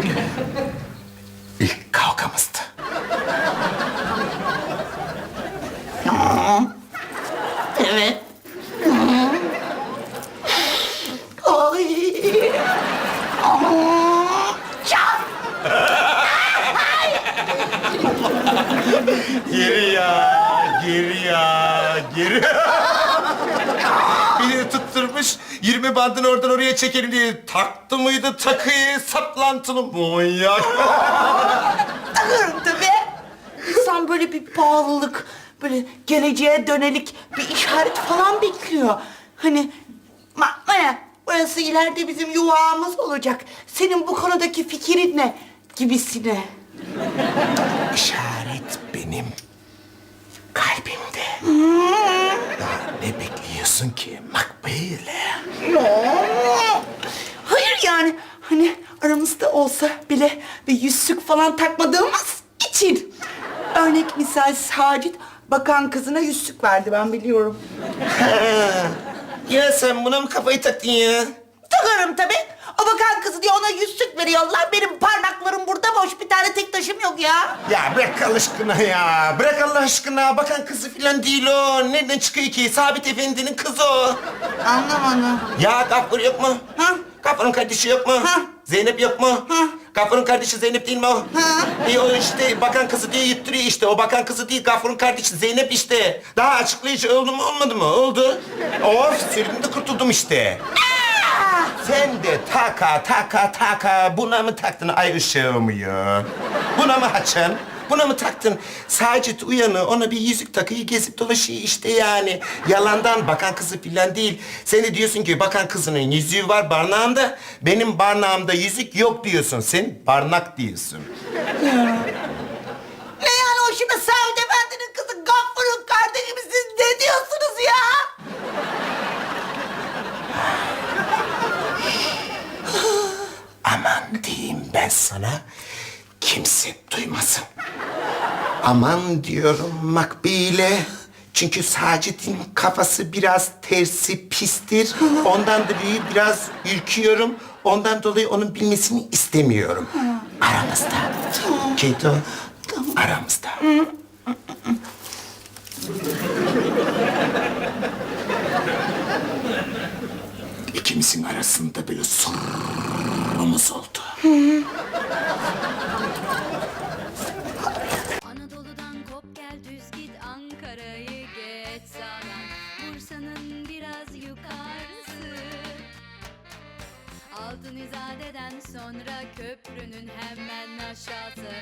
İlk kavgamızdı. Evet. Ay. Can. Geri ya, geri ya, geri. 20 bandını oradan oraya çekelim diye taktı mıydı takıyı saplantılı manyak. Takarım tabii. İnsan böyle bir bağlılık, böyle geleceğe dönelik bir işaret falan bekliyor. Hani Maya, burası ileride bizim yuvamız olacak. Senin bu konudaki fikrin ne? Gibisine. İşaret benim kalbimde. Daha ne bekliyorsun ki makbule? Hayır yani hani aramızda olsa bile bir yüzsük falan takmadığımız için. Örnek misal Sacit bakan kızına yüzsük verdi ben biliyorum. Ya sen buna mı kafayı taktın ya? Takarım tabii. O bakan kızı diye ona yüzsük veriyorlar. Benim parmaklarım burada boş. Bir tane tek taşım yok ya. Ya bırak Allah aşkına ya. Bırak Allah aşkına. Bakan kızı falan değil o. Nereden çıkıyor ki? Sabit Efendi'nin kızı o. Anlamadım. Ya Gaffur yok mu? Ha? Gaffur'un kardeşi yok mu? Ha? Zeynep yok mu? Ha? Gaffur'un kardeşi Zeynep değil mi o? Ha? E o işte bakan kızı diye yutturuyor işte. O bakan kızı değil Gaffur'un kardeşi Zeynep işte. Daha açıklayıcı oldu mu olmadı mı? Oldu. Of sürümde de kurtuldum işte. Sen de taka taka taka buna mı taktın ay ışığımı ya? Buna mı haçan? Buna mı taktın? Sacit uyanı ona bir yüzük takıyı gezip dolaşıyor işte yani. Yalandan bakan kızı filan değil. Sen de diyorsun ki bakan kızının yüzüğü var barnağında. Benim barnağımda yüzük yok diyorsun. Sen barnak diyorsun. Ne yani o şimdi Savit Efendi'nin kızı Gaffur'un kardeşi mi? Siz ne diyorsunuz ya? Aman diyeyim ben sana. Kimse duymasın. Aman diyorum Makbile. Çünkü Sacit'in kafası biraz tersi pistir. Ondan dolayı biraz ürküyorum. Ondan dolayı onun bilmesini istemiyorum. Aramızda. Keto, aramızda. İkimizin arasında böyle sırrımız oldu. Kop gel düz git Ankara'yı geç sağdan. Bursa'nın biraz yukarısı. Altın İzade'den sonra köprünün hemen aşağısı